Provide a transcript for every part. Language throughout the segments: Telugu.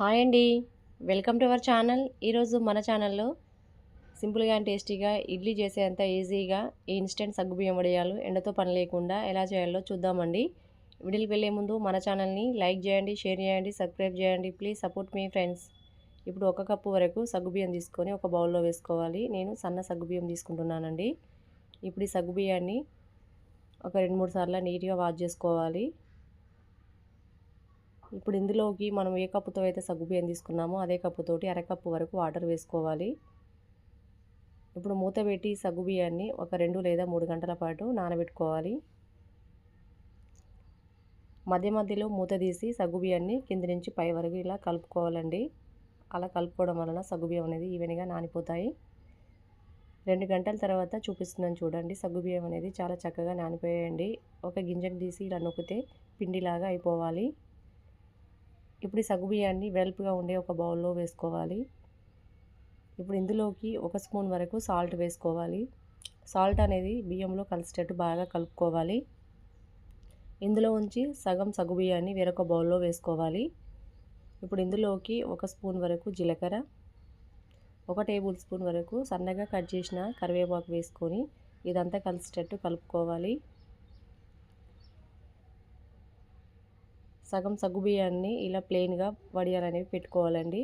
హాయ్ అండి. Welcome to our channel. ఈరోజు మన ఛానల్లో సింపుల్గా అండ్ టేస్టీగా ఇడ్లీ చేసేంత ఈజీగా ఈ ఇన్స్టెంట్ సగ్గుబియ్యం వడియాలు ఎండతో పని లేకుండా ఎలా చేయాలో చూద్దామండి. వీడియోకి వెళ్ళే ముందు మన ఛానల్ని లైక్ చేయండి షేర్ చేయండి సబ్స్క్రైబ్ చేయండి. ప్లీజ్ సపోర్ట్ మీ ఫ్రెండ్స్. ఇప్పుడు ఒక కప్పు వరకు సగ్గుబియ్యం తీసుకొని ఒక బౌల్లో వేసుకోవాలి. నేను సన్న సగ్గుబియ్యం తీసుకుంటున్నానండి. ఇప్పుడు ఈ సగ్గుబియ్యాన్ని ఒక రెండు మూడు సార్లు నీట్గా వాష్ చేసుకోవాలి. ఇప్పుడు ఇందులోకి మనం ఏ కప్పుతో అయితే సగ్గుబియ్యం తీసుకున్నామో అదే కప్పుతోటి అరకప్పు వరకు వాటర్ వేసుకోవాలి. ఇప్పుడు మూత పెట్టి సగ్గుబియ్యాన్ని ఒక రెండు లేదా మూడు గంటల పాటు నానబెట్టుకోవాలి. మధ్య మధ్యలో మూత తీసి సగ్గుబియ్యాన్ని కింది నుంచి పై వరకు ఇలా కలుపుకోవాలండి. అలా కలుపుకోవడం వలన సగ్గుబియ్యం అనేది ఈవెన్గా నానిపోతాయి. రెండు గంటల తర్వాత చూపిస్తున్నాను చూడండి. సగ్గుబియ్యం అనేది చాలా చక్కగా నానిపోయాయండి. ఒక గింజను తీసి ఇలా నొక్కితే పిండిలాగా అయిపోవాలి. ఇప్పుడు ఈ సగ్గుబియ్యాన్ని వెల్పుగా ఉండే ఒక బౌల్లో వేసుకోవాలి. ఇప్పుడు ఇందులోకి ఒక స్పూన్ వరకు సాల్ట్ వేసుకోవాలి. సాల్ట్ అనేది బియ్యంలో కలిసేటట్టు బాగా కలుపుకోవాలి. ఇందులో ఉంచి సగం సగ్గుబియ్యాన్ని వేరొక బౌల్లో వేసుకోవాలి. ఇప్పుడు ఇందులోకి ఒక స్పూన్ వరకు జీలకర్ర ఒక టేబుల్ స్పూన్ వరకు సన్నగా కట్ చేసిన కరివేపాకు వేసుకొని ఇదంతా కలిసేటట్టు కలుపుకోవాలి. సగం సగ్గుబియ్యాన్ని ఇలా ప్లెయిన్గా వడియాలనేవి పెట్టుకోవాలండి.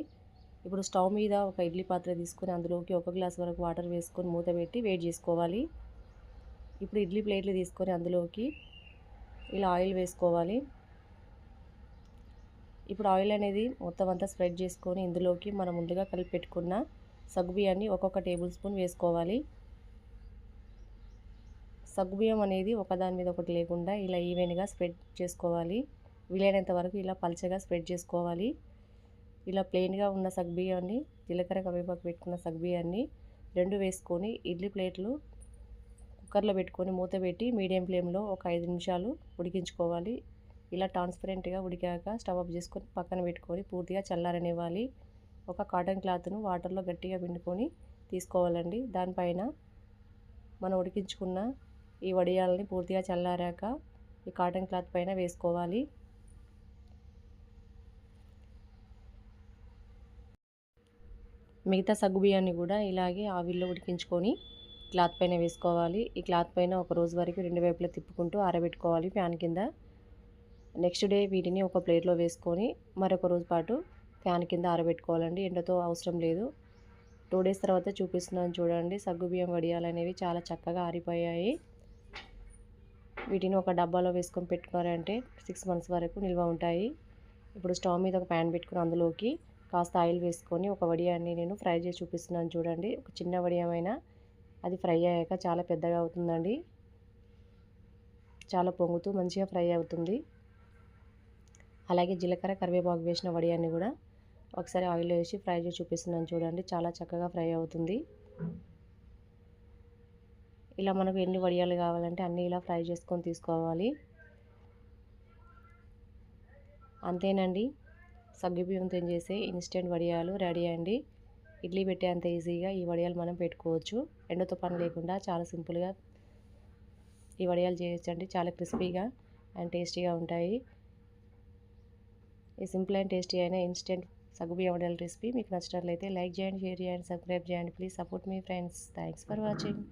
ఇప్పుడు స్టవ్ మీద ఒక ఇడ్లీ పాత్ర తీసుకొని అందులోకి ఒక గ్లాస్ వరకు వాటర్ వేసుకొని మూత పెట్టి వేడి చేసుకోవాలి. ఇప్పుడు ఇడ్లీ ప్లేట్లు తీసుకొని అందులోకి ఇలా ఆయిల్ వేసుకోవాలి. ఇప్పుడు ఆయిల్ అనేది మొత్తం అంతా స్ప్రెడ్ చేసుకొని ఇందులోకి మనం ముందుగా కలిపి పెట్టుకున్న సగ్గుబియ్యాన్ని ఒక్కొక్క టేబుల్ స్పూన్ వేసుకోవాలి. సగ్గుబియ్యం అనేది ఒకదాని మీద ఒకటి లేకుండా ఇలా ఈవెన్గా స్ప్రెడ్ చేసుకోవాలి. వీలైనంత వరకు ఇలా పల్చగా స్ప్రెడ్ చేసుకోవాలి. ఇలా ప్లెయిన్గా ఉన్న సగ్బియ్యాన్ని జీలకర్ర కరివేపాకు పెట్టుకున్న సగ్బియ్యాన్ని రెండు వేసుకొని ఇడ్లీ ప్లేట్లు కుక్కర్లో పెట్టుకొని మూత పెట్టి మీడియం ఫ్లేమ్లో ఒక ఐదు నిమిషాలు ఉడికించుకోవాలి. ఇలా ట్రాన్స్పరెంట్గా ఉడికాక స్టవ్ ఆఫ్ చేసుకొని పక్కన పెట్టుకొని పూర్తిగా చల్లారనివ్వాలి. ఒక కాటన్ క్లాత్ను వాటర్లో గట్టిగా పిండుకొని తీసుకోవాలండి. దానిపైన మనం ఉడికించుకున్న ఈ వడియాలని పూర్తిగా చల్లారాక ఈ కాటన్ క్లాత్ పైన వేసుకోవాలి. మిగతా సగ్గు బియ్యాన్ని కూడా ఇలాగే ఆవిల్లో ఉడికించుకొని క్లాత్ పైన వేసుకోవాలి. ఈ క్లాత్ పైన ఒక రోజు వరకు రెండు వైపులా తిప్పుకుంటూ ఆరబెట్టుకోవాలి ఫ్యాన్ కింద. నెక్స్ట్ డే వీటిని ఒక ప్లేట్లో వేసుకొని మరొక రోజు పాటు ఫ్యాన్ కింద ఆరబెట్టుకోవాలండి. ఎండతో అవసరం లేదు. టూ డేస్ తర్వాత చూపిస్తున్నాను చూడండి. సగ్గు బియ్యం వడియాలు అనేవి చాలా చక్కగా ఆరిపోయాయి. వీటిని ఒక డబ్బాలో వేసుకొని పెట్టుకున్నారంటే సిక్స్ మంత్స్ వరకు నిల్వ ఉంటాయి. ఇప్పుడు స్టవ్ మీద ఒక ప్యాన్ పెట్టుకుని అందులోకి కాస్త ఆయిల్ వేసుకొని ఒక వడియాన్ని నేను ఫ్రై చేసి చూపిస్తున్నాను చూడండి. ఒక చిన్న వడియమైనా అది ఫ్రై అయ్యాక చాలా పెద్దగా అవుతుందండి. చాలా పొంగుతూ మంచిగా ఫ్రై అవుతుంది. అలాగే జీలకర్ర కరివేపాకు వేసిన వడియాన్ని కూడా ఒకసారి ఆయిల్ వేసి ఫ్రై చేసి చూపిస్తున్నాను చూడండి. చాలా చక్కగా ఫ్రై అవుతుంది. ఇలా మనకు ఎన్ని వడియాలు కావాలంటే అన్నీ ఇలా ఫ్రై చేసుకొని తీసుకోవాలి. అంతేనండి. సగ్గుబియ్యంతో చేసే ఇన్స్టెంట్ వడియాలు రెడీ అండి. ఇడ్లీ పెట్టే అంత ఈజీగా ఈ వడియాలు మనం పెట్టుకోవచ్చు. ఎండతో పని లేకుండా చాలా సింపుల్గా ఈ వడియాలు చేయొచ్చండి. చాలా క్రిస్పీగా అండ్ టేస్టీగా ఉంటాయి. ఈ సింపుల్ అండ్ టేస్టీ అయిన ఇన్స్టెంట్ సగ్గుబియ్యం వడియాల రెసిపీ మీకు నచ్చినట్లయితే లైక్ చేయండి షేర్ చేయండి సబ్స్క్రైబ్ చేయండి. ప్లీజ్ సపోర్ట్ మీ ఫ్రెండ్స్. Thanks for watching.